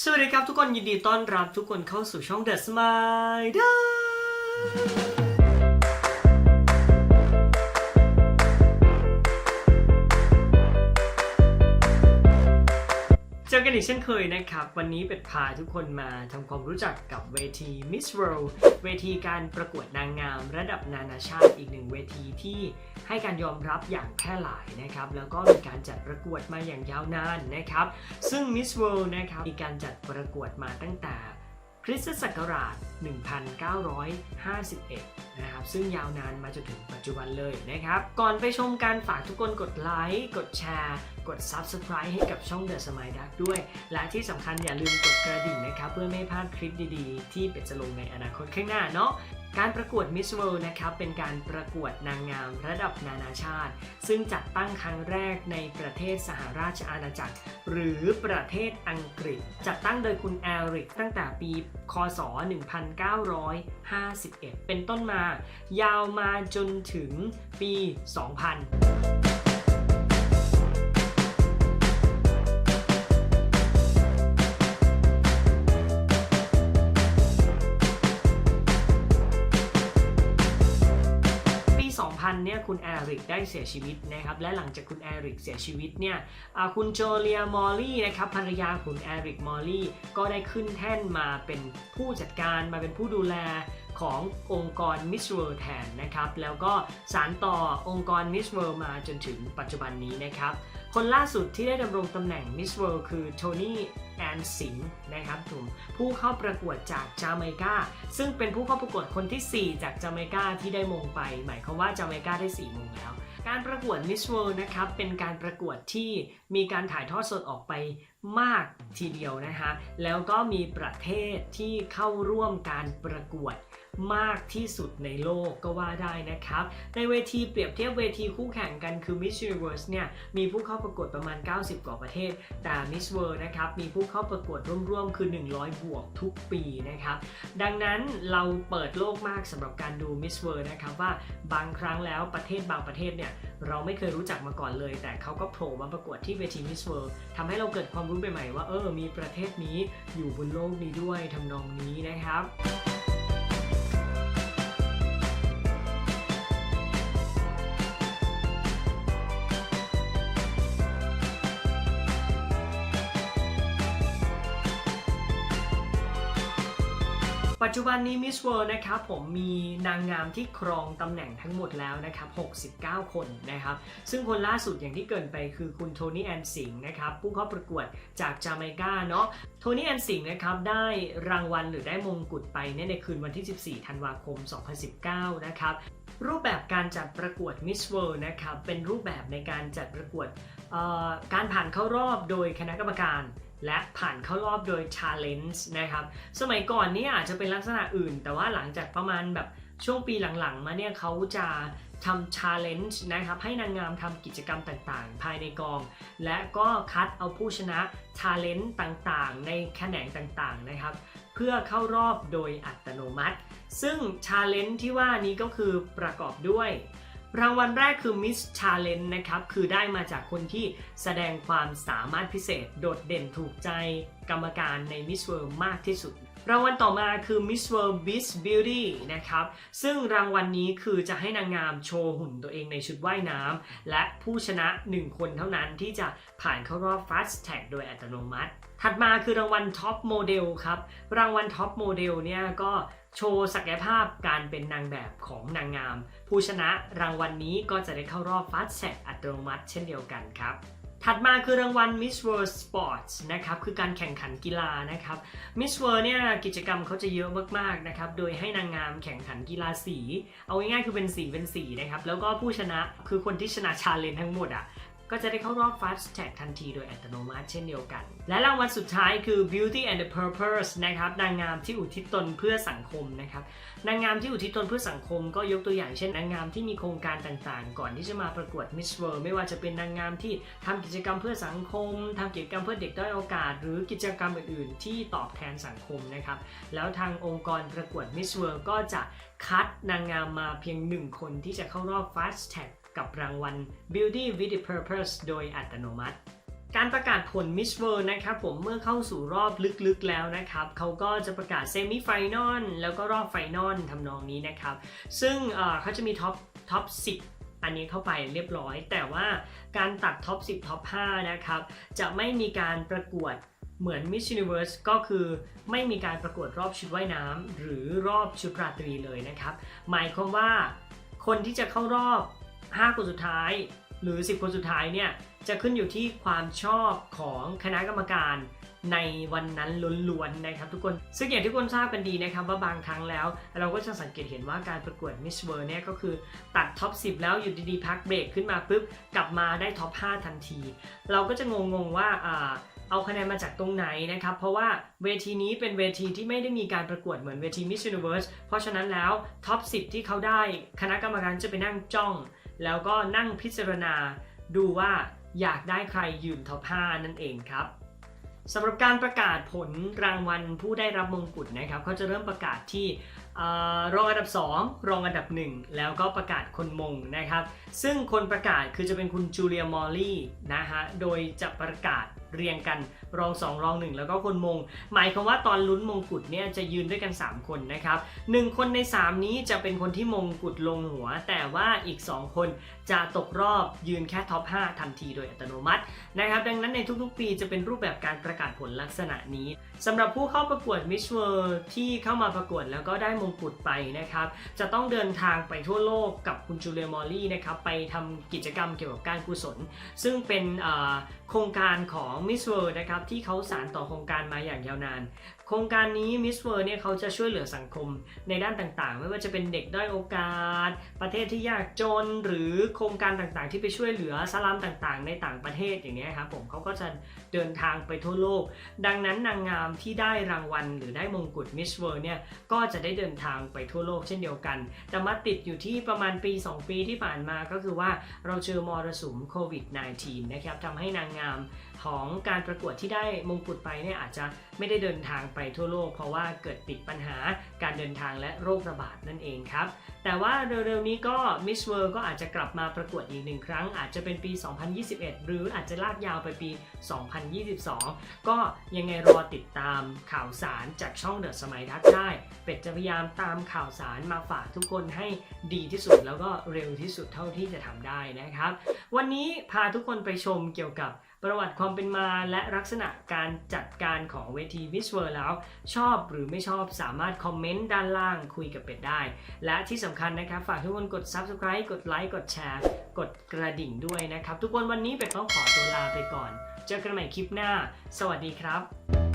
สวัสดีครับทุกคนยินดีต้อนรับทุกคนเข้าสู่ช่อง The Smile เจ อกันอีกเช่นเคยนะครับ วันนี้เป็ดพาทุกคนมาทำความรู้จักกับเวที Miss World เวทีการประกวดนางงาม ระดับนานาชาติอีกหนึ่งเวทีที่ให้การยอมรับอย่างแพร่หลายนะครับ แล้วก็มีการจัดประกวดมาอย่างยาวนานนะครับ ซึ่ง Miss World นะครับมีการจัดประกวดมาตั้งแต่คริสตศักราช 1951 นะครับซึ่งยาวนานมาจนถึงปัจจุบันเลยนะครับ ก่อนไปชมการฝากทุกคนกดไลค์กดแชร์กด Subscribe ให้กับช่อง The Smile Dark ด้วย และที่สำคัญอย่าลืมกดกระดิ่งนะครับ เพื่อไม่พลาดคลิปดีๆ ที่เป็ดจะลงในอนาคตข้างหน้าเนาะการประกวด Miss World นะครับเป็นการประกวดนางงามระดับนานาชาติ ซึ่งจัดตั้งครั้งแรกในประเทศสหราชอาณาจักร หรือประเทศอังกฤษ จัดตั้งโดยคุณแอริกตั้งแต่ปี คศ 1951 เป็นต้นมายาวมาจนถึงปี 2000ปี2000เนี่ยคุณแอริกได้เสียชีวิตนะครับและหลังจากคุณแอริกเสียชีวิตเนี่ยคุณโจเลียมอลลี่นะครับภรรยาคุณแอริกมอลลี่ก็ได้ขึ้นแท่นมาเป็นผู้จัดการมาเป็นผู้ดูแล ขององค์กร Miss World แทนนะครับ แล้วก็สานต่อองค์กร Miss World มาจนถึงปัจจุบันนี้นะครับ คนล่าสุดที่ได้ดำรงตำแหน่ง Miss World คือโทนี่แอนสิงนะครับผมผู้เข้าประกวดจากจาเมกาซึ่งเป็นผู้เข้าประกวดคนที่ 4 จากจาเมกาที่ได้มงไป หมายความว่าจาเมกาได้ 4 มงแล้ว การประกวด Miss World นะครับ เป็นการประกวดที่มีการถ่ายทอดสดออกไปมากทีเดียวนะฮะแล้วก็มีประเทศที่เข้าร่วมการประกวด มากที่สุดในโลกก็ว่าได้นะครับ ในเวทีเปรียบเทียบเวทีคู่แข่งกันคือ Miss Universe เนี่ยมีผู้เข้าประกวดประมาณ 90 กว่าประเทศ แต่ Miss World นะครับมีผู้เข้าประกวดร่วมๆคือ 100 บวกทุกปีนะครับ ดังนั้นเราเปิดโลกมากสำหรับการดู Miss World นะครับว่าบางครั้งแล้วประเทศบางประเทศเนี่ยเราไม่เคยรู้จักมาก่อนเลย แต่เขาก็โผล่มาประกวดที่เวที Miss World ทำให้เราเกิดความรู้ใหม่ๆว่าเออมีประเทศนี้อยู่บนโลกนี้ด้วยทำนองนี้นะครับ ปัจจุบันนี้ Miss World นะครับผมมีนางงามที่ครองตำแหน่งทั้งหมดแล้วนะครับ 69 คนนะครับ ซึ่งคนล่าสุดอย่างที่เกินไปคือคุณโทนี่แอนสิงนะครับ ผู้เข้าประกวดจากจาเมกาเนาะ โทนี่แอนสิงนะครับได้รางวัลหรือได้มงกุฎไปนในคืนวันที่ 14 ธันวาคม 2019 นะครับรูปแบบการจัดประกวด Miss World นะครับ เป็นรูปแบบในการจัดประกวด การผ่านเข้ารอบโดยคณะกรรมการ และผ่านเข้ารอบโดย Challenge นะครับ สมัยก่อนนี่อาจจะเป็นลักษณะอื่น แต่ว่าหลังจากประมาณแบบช่วงปีหลังๆ มาเนี่ยเขาจะทำ challenge นะครับ ให้นางงามทำกิจกรรมต่างๆ ภายในกอง และก็คัดเอาผู้ชนะ challenge ต่างๆ ในแขนงต่างๆ นะครับ เพื่อเข้ารอบโดยอัตโนมัติ ซึ่ง challenge ที่ว่านี้ก็คือประกอบด้วย รางวัลแรกคือ Miss Challenge นะครับ คือได้มาจากคนที่แสดงความสามารถพิเศษโดดเด่นถูกใจกรรมการใน Miss World มากที่สุด รางวัลต่อมาคือ Miss World Beast Beauty นะครับ ซึ่งรางวัลนี้คือจะให้นางงามโชว์หุ่นตัวเองในชุดว่ายน้ำและผู้ชนะ 1 คนเท่านั้นที่จะผ่านเข้ารอบ Fast Tag โดยอัตโนมัติ ถัดมาคือรางวัล Top Model ครับ รางวัล Top Model เนี่ยก็โชว์ศักยภาพการเป็นนางแบบของนางงาม ผู้ชนะรางวัลนี้ก็จะได้เข้ารอบ Fast Tag อัตโนมัติเช่นเดียวกันครับถัดมาคือรางวัล Miss World Sports นะครับ คือการแข่งขันกีฬานะครับ Miss World เนี่ยกิจกรรมเขาจะเยอะมากๆนะครับ โดยให้นางงามแข่งขันกีฬาสี เอาง่ายๆคือเป็นสีเป็นสีนะครับ แล้วก็ผู้ชนะคือคนที่ชนะชาเลนทั้งหมดอะ ก็จะได้เข้ารอบ Fast Tag ทันทีโดยอัตโนมัติเช่นเดียวกัน และรางวัลสุดท้ายคือ Beauty and the Purpose นะครับนางงามที่อุทิศตนเพื่อสังคมนะครับนางงามที่อุทิศตนเพื่อสังคมก็ยกตัวอย่างเช่นนางงามที่มีโครงการต่างๆ ก่อนที่จะมาประกวด Miss World ไม่ว่าจะเป็นนางงามที่ทำกิจกรรมเพื่อสังคมทำกิจกรรมเพื่อเด็กด้อยโอกาส หรือกิจกรรมอื่นๆ ที่ตอบแทนสังคมนะครับแล้วทางองค์กรประกวด Miss World ก็จะคัดนางงามมาเพียงหนึ่งคนที่จะเข้ารอบ Fast Tag กับรางวัล Beauty with Purpose โดยอัตโนมัติ การประกาศผล Miss World นะครับผมเมื่อเข้าสู่รอบลึกๆแล้วนะครับเขาก็จะประกาศเซมิไฟนอลแล้วก็รอบไฟนอลทำนองนี้นะครับ ซึ่งเอ่อเขาจะมีท็อปท็อป 10อันนี้เข้าไปเรียบร้อย แต่ว่าการตัดท็อป 10 ท็อป 5 นะครับ จะไม่มีการประกวดเหมือน Miss Universe ก็คือไม่มีการประกวดรอบชุดว่ายน้ำหรือรอบชุดราตรีเลยนะครับ หมายความว่าคนที่จะเข้ารอบ 5 คนสุดท้าย หรือ 10 คนสุดท้ายเนี่ยจะขึ้นอยู่ที่ความชอบของคณะกรรมการในวันนั้นล้วนๆนะครับทุกคน ซึ่งอย่างที่ทุกคนทราบกันดีนะครับว่าบางครั้งแล้ว เราก็จะสังเกตเห็นว่าการประกวด Miss World เนี่ยก็คือตัดท็อป 10 แล้วอยู่ดีๆ พักเบรกขึ้นมาปุ๊บ กลับมาได้ท็อป 5 ทันที เราก็จะงงๆว่าอ่า เอาคะแนนมาจากตรงไหนนะครับ เพราะว่าเวทีนี้เป็นเวทีที่ไม่ได้มีการประกวดเหมือนเวที Miss Universe เพราะฉะนั้นแล้วท็อป 10 ที่เขาได้คณะกรรมการจะไปนั่งจ้อง แล้วก็นั่งพิจารณา ดูว่าอยากได้ใครยืนท็อป 5 นั่นเองครับสำหรับการประกาศผลรางวัลผู้ได้รับมงกุฎนะครับเขาจะเริ่มประกาศที่รองอันดับ 2 รองอันดับ 1 แล้วก็ประกาศคนมงนะครับ ซึ่งคนประกาศคือจะเป็นคุณจูเลียมอลลี่นะฮะโดยจะประกาศ เรียงกันรอง 2 รอง 1 แล้วก็คนมง หมายความว่าตอนลุ้นมงกุฎเนี่ยจะยืนด้วยกัน 3 คนนะครับ 1 คนใน 3 นี้จะเป็นคนที่มงกุฎลงหัว แต่ว่าอีก 2 คนจะตกรอบยืนแค่ท็อป 5 ทันทีโดยอัตโนมัตินะครับ ดังนั้นในทุกๆ ปีจะเป็นรูปแบบการประกาศผลลักษณะนี้สำหรับผู้เข้าประกวด Miss World ที่เข้ามาประกวดแล้วก็ได้มงกุฎไปนะครับ จะต้องเดินทางไปทั่วโลกกับคุณจูเลียมอลลี่นะครับไปทำกิจกรรมเกี่ยวกับการกุศล ซึ่งเป็นโครงการของ Miss World นะครับที่เขาสานต่อโครงการมาอย่างยาวนาน โครงการนี้ Miss World เนี่ยเขาจะช่วยเหลือสังคมในด้านต่างๆ ไม่ว่าจะเป็นเด็กด้อยโอกาส ประเทศที่ยากจนหรือโครงการต่างๆ ที่ไปช่วยเหลือสลัมต่างๆ ในต่างประเทศอย่างนี้ยครับผมเขาก็จะเดินทางไปทั่วโลก ดังนั้นนางงามที่ได้รางวัล หรือได้มงกุฎ Miss World เนี่ยก็จะได้เดินทางไปทั่วโลกเช่นเดียวกัน แต่มาติดอยู่ที่ประมาณปี 2 ปีที่ผ่านมาก็คือว่าเราเจอมรสุมโควิด -19 นะครับทำให้นางงาม ของการประกวดที่ได้มงกุฎไปเนี่ยอาจจะไม่ได้เดินทางไปทั่วโลก เพราะว่าเกิดติดปัญหาการเดินทางและโรคระบาดนั่นเองครับ แต่ว่าเร็วๆนี้ก็ Miss World ก็อาจจะกลับมาประกวดอีกหนึ่งครั้ง อาจจะเป็นปี 2021 หรืออาจจะลากยาวไปปี 2022 ก็ยังไงรอติดตามข่าวสารจากช่องเดอะสมัยทักได้ เป็ดจะพยายามตามข่าวสารมาฝากทุกคนให้ดีที่สุดแล้วก็เร็วที่สุดเท่าที่จะทำได้นะครับ วันนี้พาทุกคนไปชมเกี่ยวกับ ประวัติความเป็นมาและลักษณะการจัดการของเวทีมิสเวิร์แล้ว ชอบหรือไม่ชอบสามารถคอมเมนต์ด้านล่างคุยกับเป็ดได้ และที่สำคัญนะครับฝากทุกคนกด Subscribe กดไลค์กดแชร์ กดกระดิ่งด้วยนะครับ ทุกคนวันนี้เป็ดต้องขอตัวลาไปก่อน เจอกันใหม่คลิปหน้า สวัสดีครับ